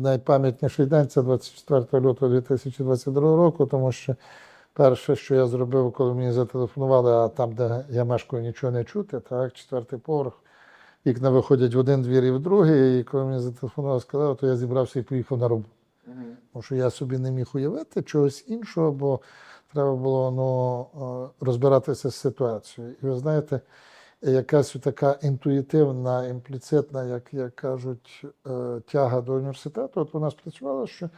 Найпам'ятніший день це 24 лютого 2022 року, тому що перше, що я зробив, коли мені зателефонували, а там, де я мешкаю, нічого не чути, так, четвертий поверх. Вікна виходять в один двір і в другий, і коли мені зателефонували, сказали, то я зібрався і поїхав на роботу. Тому що я собі не міг уявити чогось іншого, бо треба було ну, е, розбиратися з ситуацією. І ви знаєте, якась така інтуїтивна, імпліцитна, як, як кажуть, е, тяга до університету. От вона спрацювала, що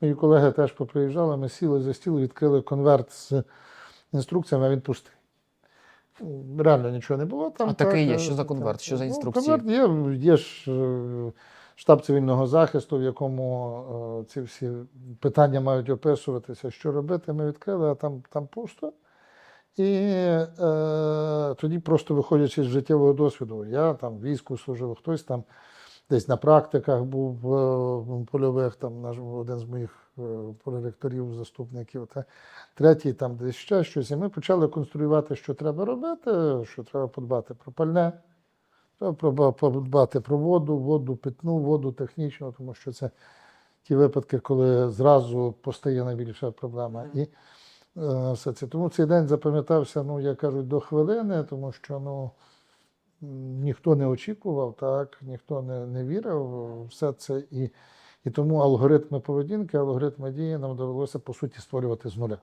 мої колеги теж поприїжджали, ми сіли за стіл, відкрили конверт з інструкціями, а він пустий. Реально нічого не було там. А такий так, є. е, Що за конверт? Що за Ну, конверт є, є ж е, штаб цивільного захисту, в якому ці всі питання мають описуватися, що робити. Ми відкрили, а там, там пусто. І е, тоді, просто виходячи з життєвого досвіду, я там в війську служив, хтось там десь на практиках був е, польових, там наш один з моїх е, проректорів, заступників, та третій там десь ще щось. І ми почали конструювати, що треба робити, що треба подбати про пальне, треба подбати про воду, воду питну, воду технічну, тому що це ті випадки, коли зразу постає найбільша проблема. І все це. Тому цей день запам'ятався, ну, я кажу, до хвилини, тому що ну, ніхто не очікував, так, ніхто не, не вірив все це. І, і тому алгоритми поведінки, алгоритми дії нам довелося, по суті, створювати з нуля.